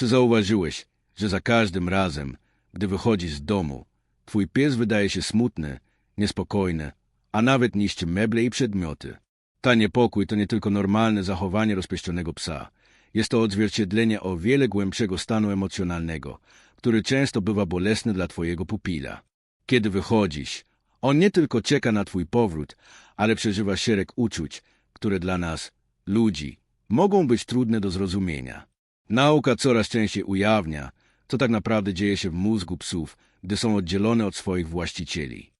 Czy zauważyłeś, że za każdym razem, gdy wychodzisz z domu, twój pies wydaje się smutny, niespokojny, a nawet niszczy meble i przedmioty? Ta niepokój to nie tylko normalne zachowanie rozpieścionego psa. Jest to odzwierciedlenie o wiele głębszego stanu emocjonalnego, który często bywa bolesny dla twojego pupila. Kiedy wychodzisz, on nie tylko czeka na twój powrót, ale przeżywa szereg uczuć, które dla nas, ludzi, mogą być trudne do zrozumienia. Nauka coraz częściej ujawnia, co tak naprawdę dzieje się w mózgu psów, gdy są oddzielone od swoich właścicieli.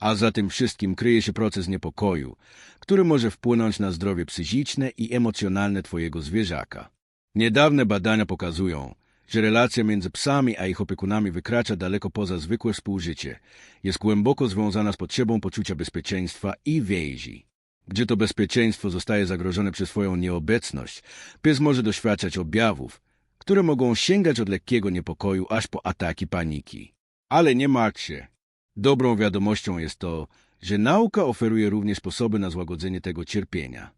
A za tym wszystkim kryje się proces niepokoju, który może wpłynąć na zdrowie psychiczne i emocjonalne twojego zwierzaka. Niedawne badania pokazują, że relacja między psami a ich opiekunami wykracza daleko poza zwykłe współżycie. Jest głęboko związana z potrzebą poczucia bezpieczeństwa i więzi. Gdzie to bezpieczeństwo zostaje zagrożone przez swoją nieobecność, pies może doświadczać objawów, które mogą sięgać od lekkiego niepokoju aż po ataki paniki. Ale nie martw się. Dobrą wiadomością jest to, że nauka oferuje również sposoby na złagodzenie tego cierpienia.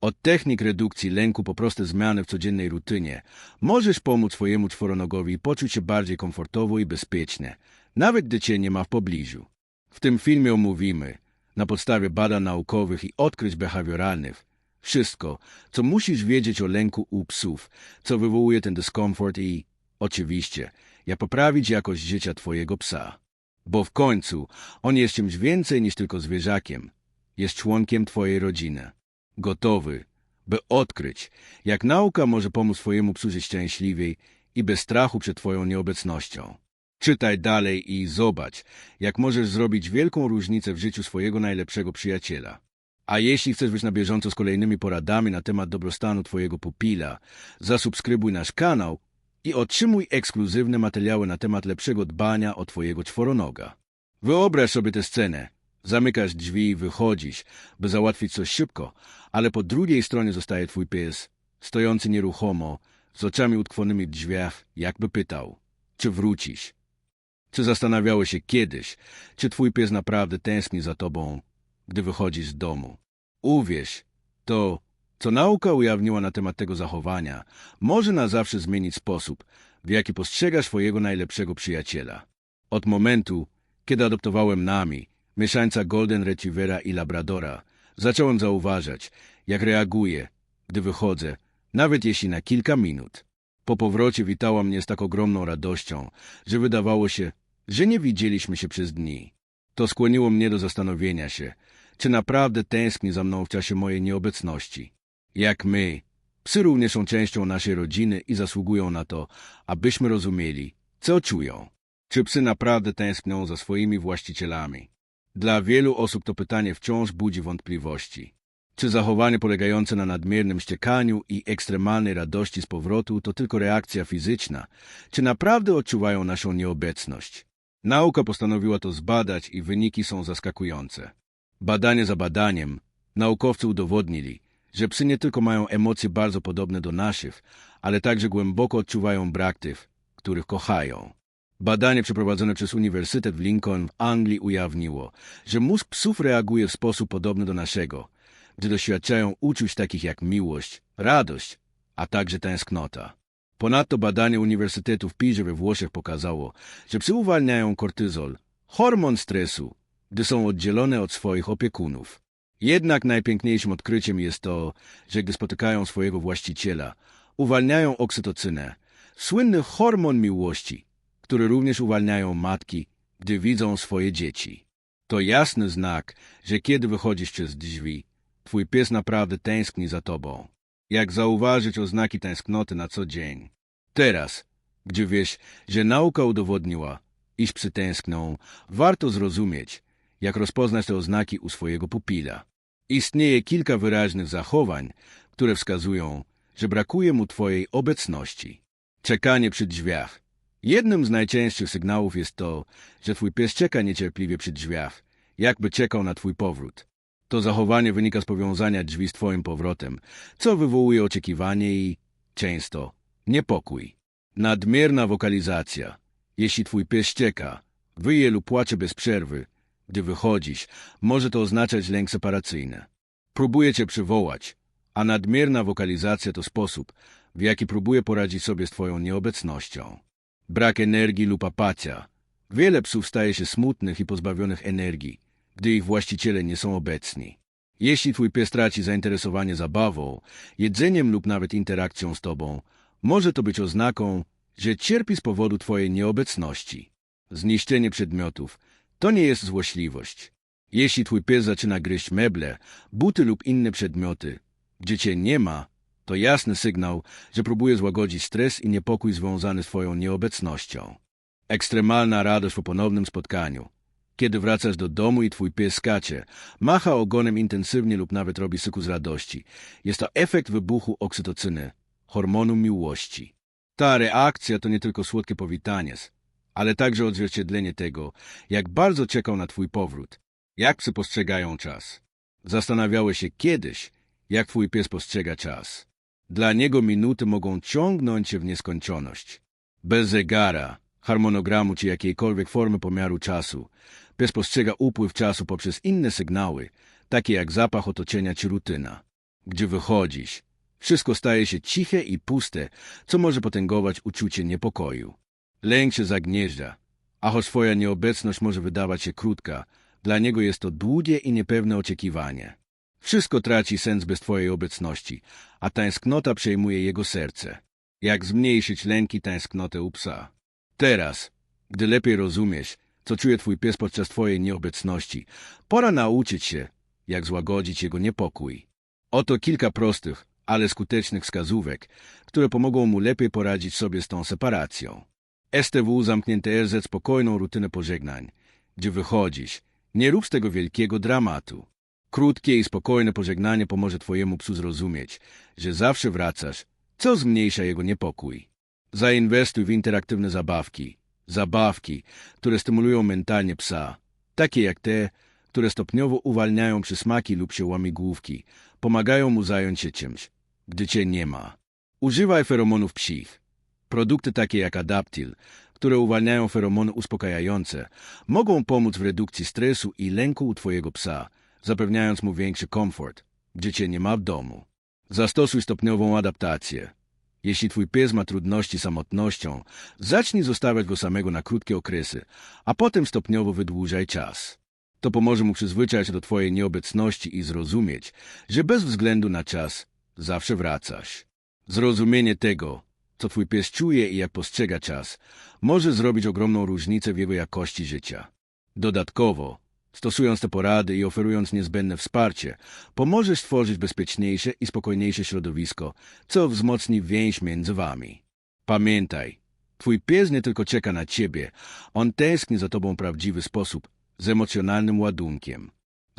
Od technik redukcji lęku po proste zmiany w codziennej rutynie możesz pomóc swojemu czworonogowi poczuć się bardziej komfortowo i bezpiecznie, nawet gdy cię nie ma w pobliżu. W tym filmie omówimy, na podstawie badań naukowych i odkryć behawioralnych, wszystko, co musisz wiedzieć o lęku u psów, co wywołuje ten dyskomfort i, oczywiście, jak poprawić jakość życia twojego psa. Bo w końcu on jest czymś więcej niż tylko zwierzakiem. Jest członkiem twojej rodziny. Gotowy, by odkryć, jak nauka może pomóc twojemu psu żyć szczęśliwiej i bez strachu przed twoją nieobecnością. Czytaj dalej i zobacz, jak możesz zrobić wielką różnicę w życiu swojego najlepszego przyjaciela. A jeśli chcesz być na bieżąco z kolejnymi poradami na temat dobrostanu twojego pupila, zasubskrybuj nasz kanał i otrzymuj ekskluzywne materiały na temat lepszego dbania o twojego czworonoga. Wyobraź sobie tę scenę. Zamykasz drzwi i wychodzisz, by załatwić coś szybko, ale po drugiej stronie zostaje twój pies, stojący nieruchomo, z oczami utkwionymi w drzwiach, jakby pytał, czy wrócisz? Czy zastanawiałeś się kiedyś, czy twój pies naprawdę tęskni za tobą, gdy wychodzisz z domu? Uwierz, to, co nauka ujawniła na temat tego zachowania, może na zawsze zmienić sposób, w jaki postrzegasz swojego najlepszego przyjaciela. Od momentu, kiedy adoptowałem Nami, mieszańca Golden Retrievera i Labradora, zacząłem zauważać, jak reaguje, gdy wychodzę, nawet jeśli na kilka minut. Po powrocie witała mnie z tak ogromną radością, że wydawało się, że nie widzieliśmy się przez dni. To skłoniło mnie do zastanowienia się, czy naprawdę tęskni za mną w czasie mojej nieobecności. Jak my, psy również są częścią naszej rodziny i zasługują na to, abyśmy rozumieli, co czują. Czy psy naprawdę tęsknią za swoimi właścicielami? Dla wielu osób to pytanie wciąż budzi wątpliwości. Czy zachowanie polegające na nadmiernym ściekaniu i ekstremalnej radości z powrotu to tylko reakcja fizyczna? Czy naprawdę odczuwają naszą nieobecność? Nauka postanowiła to zbadać i wyniki są zaskakujące. Badanie za badaniem naukowcy udowodnili, że psy nie tylko mają emocje bardzo podobne do naszych, ale także głęboko odczuwają brak tych, których kochają. Badanie przeprowadzone przez Uniwersytet w Lincoln w Anglii ujawniło, że mózg psów reaguje w sposób podobny do naszego, gdy doświadczają uczuć takich jak miłość, radość, a także tęsknota. Ponadto badanie Uniwersytetu w Pirze we Włoszech pokazało, że psy uwalniają kortyzol, hormon stresu, gdy są oddzielone od swoich opiekunów. Jednak najpiękniejszym odkryciem jest to, że gdy spotykają swojego właściciela, uwalniają oksytocynę, słynny hormon miłości, który również uwalniają matki, gdy widzą swoje dzieci. To jasny znak, że kiedy wychodzisz przez drzwi, twój pies naprawdę tęskni za tobą. Jak zauważyć oznaki tęsknoty na co dzień? Teraz, gdzie wiesz, że nauka udowodniła, iż psy tęskną, warto zrozumieć, jak rozpoznać te oznaki u swojego pupila. Istnieje kilka wyraźnych zachowań, które wskazują, że brakuje mu twojej obecności. Czekanie przy drzwiach. Jednym z najczęstszych sygnałów jest to, że twój pies czeka niecierpliwie przy drzwiach, jakby czekał na twój powrót. To zachowanie wynika z powiązania drzwi z twoim powrotem, co wywołuje oczekiwanie i, często, niepokój. Nadmierna wokalizacja. Jeśli twój pies czeka, wyje lub płacze bez przerwy, gdy wychodzisz, może to oznaczać lęk separacyjny. Próbuje cię przywołać, a nadmierna wokalizacja to sposób, w jaki próbuje poradzić sobie z twoją nieobecnością. Brak energii lub apatia. Wiele psów staje się smutnych i pozbawionych energii, gdy ich właściciele nie są obecni. Jeśli twój pies traci zainteresowanie zabawą, jedzeniem lub nawet interakcją z tobą, może to być oznaką, że cierpi z powodu twojej nieobecności. Zniszczenie przedmiotów to nie jest złośliwość. Jeśli twój pies zaczyna gryźć meble, buty lub inne przedmioty, gdzie cię nie ma, to jasny sygnał, że próbuje złagodzić stres i niepokój związany z twoją nieobecnością. Ekstremalna radość po ponownym spotkaniu. Kiedy wracasz do domu i twój pies skacze, macha ogonem intensywnie lub nawet robi syku z radości. Jest to efekt wybuchu oksytocyny, hormonu miłości. Ta reakcja to nie tylko słodkie powitanie, ale także odzwierciedlenie tego, jak bardzo czekał na twój powrót. Jak psy postrzegają czas? Zastanawiałeś się kiedyś, jak twój pies postrzega czas. Dla niego minuty mogą ciągnąć się w nieskończoność. Bez zegara, harmonogramu czy jakiejkolwiek formy pomiaru czasu, pies postrzega upływ czasu poprzez inne sygnały, takie jak zapach otoczenia czy rutyna. Gdzie wychodzisz, wszystko staje się ciche i puste, co może potęgować uczucie niepokoju. Lęk się zagnieżdża, a choć twoja nieobecność może wydawać się krótka, dla niego jest to długie i niepewne oczekiwanie. Wszystko traci sens bez twojej obecności, a tęsknota przejmuje jego serce. Jak zmniejszyć lęki tęsknotę u psa? Teraz, gdy lepiej rozumiesz, co czuje twój pies podczas twojej nieobecności, pora nauczyć się, jak złagodzić jego niepokój. Oto kilka prostych, ale skutecznych wskazówek, które pomogą mu lepiej poradzić sobie z tą separacją. STW zamknięte RZ spokojną rutynę pożegnań, gdzie wychodzisz. Nie rób z tego wielkiego dramatu. Krótkie i spokojne pożegnanie pomoże twojemu psu zrozumieć, że zawsze wracasz, co zmniejsza jego niepokój. Zainwestuj w interaktywne zabawki. Zabawki, które stymulują mentalnie psa, takie jak te, które stopniowo uwalniają przysmaki lub się łamigłówki, pomagają mu zająć się czymś, gdy cię nie ma. Używaj feromonów psich. Produkty takie jak Adaptil, które uwalniają feromony uspokajające, mogą pomóc w redukcji stresu i lęku u twojego psa, zapewniając mu większy komfort, gdzie cię nie ma w domu. Zastosuj stopniową adaptację. Jeśli twój pies ma trudności z samotnością, zacznij zostawiać go samego na krótkie okresy, a potem stopniowo wydłużaj czas. To pomoże mu przyzwyczaić się do twojej nieobecności i zrozumieć, że bez względu na czas zawsze wracasz. Zrozumienie tego, co twój pies czuje i jak postrzega czas, może zrobić ogromną różnicę w jego jakości życia. Dodatkowo, stosując te porady i oferując niezbędne wsparcie, pomożesz stworzyć bezpieczniejsze i spokojniejsze środowisko, co wzmocni więź między wami. Pamiętaj, twój pies nie tylko czeka na ciebie, on tęskni za tobą w prawdziwy sposób, z emocjonalnym ładunkiem.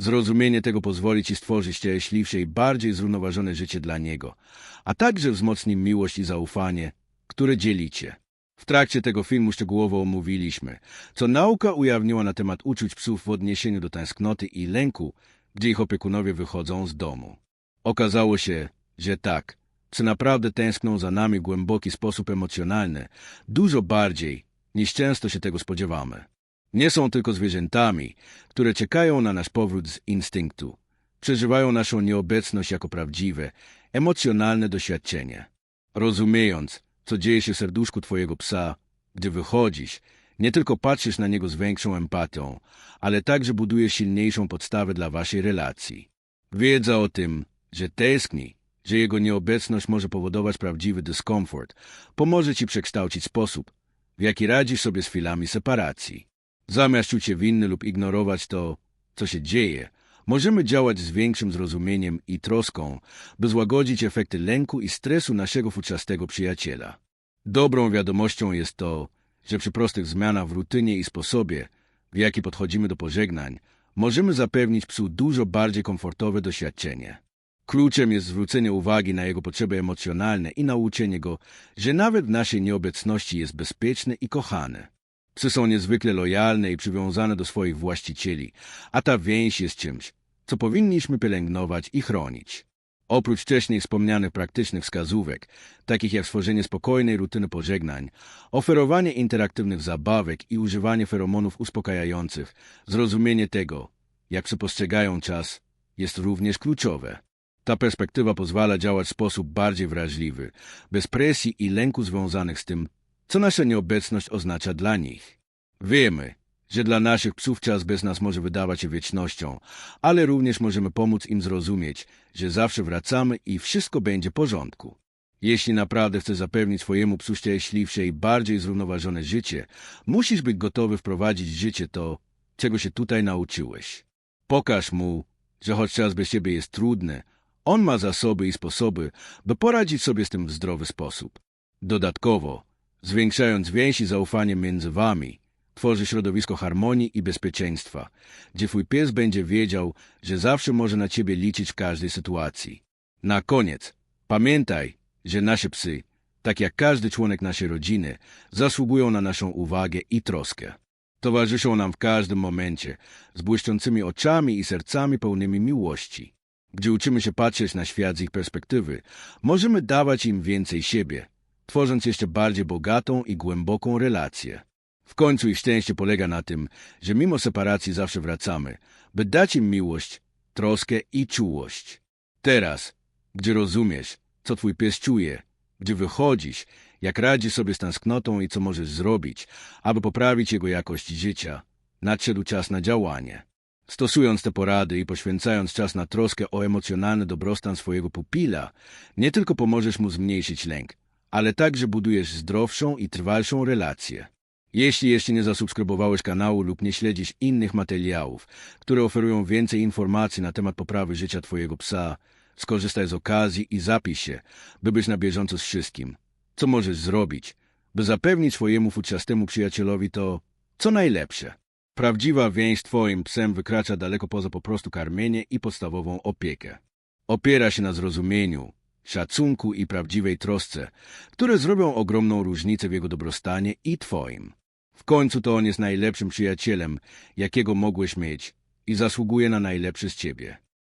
Zrozumienie tego pozwoli ci stworzyć szczęśliwsze i bardziej zrównoważone życie dla niego, a także wzmocni miłość i zaufanie, które dzielicie. W trakcie tego filmu szczegółowo omówiliśmy, co nauka ujawniła na temat uczuć psów w odniesieniu do tęsknoty i lęku, gdzie ich opiekunowie wychodzą z domu. Okazało się, że tak, psy naprawdę tęskną za nami w głęboki sposób emocjonalny, dużo bardziej, niż często się tego spodziewamy. Nie są tylko zwierzętami, które czekają na nasz powrót z instynktu. Przeżywają naszą nieobecność jako prawdziwe, emocjonalne doświadczenie. Rozumiejąc, co dzieje się w serduszku twojego psa, gdy wychodzisz, nie tylko patrzysz na niego z większą empatią, ale także budujesz silniejszą podstawę dla waszej relacji. Wiedza o tym, że tęskni, że jego nieobecność może powodować prawdziwy dyskomfort, pomoże ci przekształcić sposób, w jaki radzisz sobie z chwilami separacji. Zamiast czuć się winny lub ignorować to, co się dzieje, możemy działać z większym zrozumieniem i troską, by złagodzić efekty lęku i stresu naszego futrzastego przyjaciela. Dobrą wiadomością jest to, że przy prostych zmianach w rutynie i sposobie, w jaki podchodzimy do pożegnań, możemy zapewnić psu dużo bardziej komfortowe doświadczenie. Kluczem jest zwrócenie uwagi na jego potrzeby emocjonalne i nauczenie go, że nawet w naszej nieobecności jest bezpieczny i kochany. Psy są niezwykle lojalne i przywiązane do swoich właścicieli, a ta więź jest czymś, co powinniśmy pielęgnować i chronić. Oprócz wcześniej wspomnianych praktycznych wskazówek, takich jak stworzenie spokojnej rutyny pożegnań, oferowanie interaktywnych zabawek i używanie feromonów uspokajających, zrozumienie tego, jak psy postrzegają czas, jest również kluczowe. Ta perspektywa pozwala działać w sposób bardziej wrażliwy, bez presji i lęku związanych z tym, co nasza nieobecność oznacza dla nich. Wiemy, że dla naszych psów czas bez nas może wydawać się wiecznością, ale również możemy pomóc im zrozumieć, że zawsze wracamy i wszystko będzie w porządku. Jeśli naprawdę chcesz zapewnić swojemu psu szczęśliwsze i bardziej zrównoważone życie, musisz być gotowy wprowadzić w życie to, czego się tutaj nauczyłeś. Pokaż mu, że choć czas bez ciebie jest trudny, on ma zasoby i sposoby, by poradzić sobie z tym w zdrowy sposób. Dodatkowo, zwiększając więź i zaufanie między wami, tworzy środowisko harmonii i bezpieczeństwa, gdzie twój pies będzie wiedział, że zawsze może na ciebie liczyć w każdej sytuacji. Na koniec, pamiętaj, że nasze psy, tak jak każdy członek naszej rodziny, zasługują na naszą uwagę i troskę. Towarzyszą nam w każdym momencie, z błyszczącymi oczami i sercami pełnymi miłości. Gdzie uczymy się patrzeć na świat z ich perspektywy, możemy dawać im więcej siebie, tworząc jeszcze bardziej bogatą i głęboką relację. W końcu ich szczęście polega na tym, że mimo separacji zawsze wracamy, by dać im miłość, troskę i czułość. Teraz, gdzie rozumiesz, co twój pies czuje, gdzie wychodzisz, jak radzi sobie z tęsknotą i co możesz zrobić, aby poprawić jego jakość życia, nadszedł czas na działanie. Stosując te porady i poświęcając czas na troskę o emocjonalny dobrostan swojego pupila, nie tylko pomożesz mu zmniejszyć lęk, ale także budujesz zdrowszą i trwalszą relację. Jeśli jeszcze nie zasubskrybowałeś kanału lub nie śledzisz innych materiałów, które oferują więcej informacji na temat poprawy życia Twojego psa, skorzystaj z okazji i zapisz się, by być na bieżąco z wszystkim. Co możesz zrobić, by zapewnić swojemu futrzastemu przyjacielowi to, co najlepsze. Prawdziwa więź z Twoim psem wykracza daleko poza po prostu karmienie i podstawową opiekę. Opiera się na zrozumieniu, szacunku i prawdziwej trosce, które zrobią ogromną różnicę w jego dobrostanie i Twoim. W końcu to on jest najlepszym przyjacielem, jakiego mogłeś mieć i zasługuje na najlepszy z Ciebie.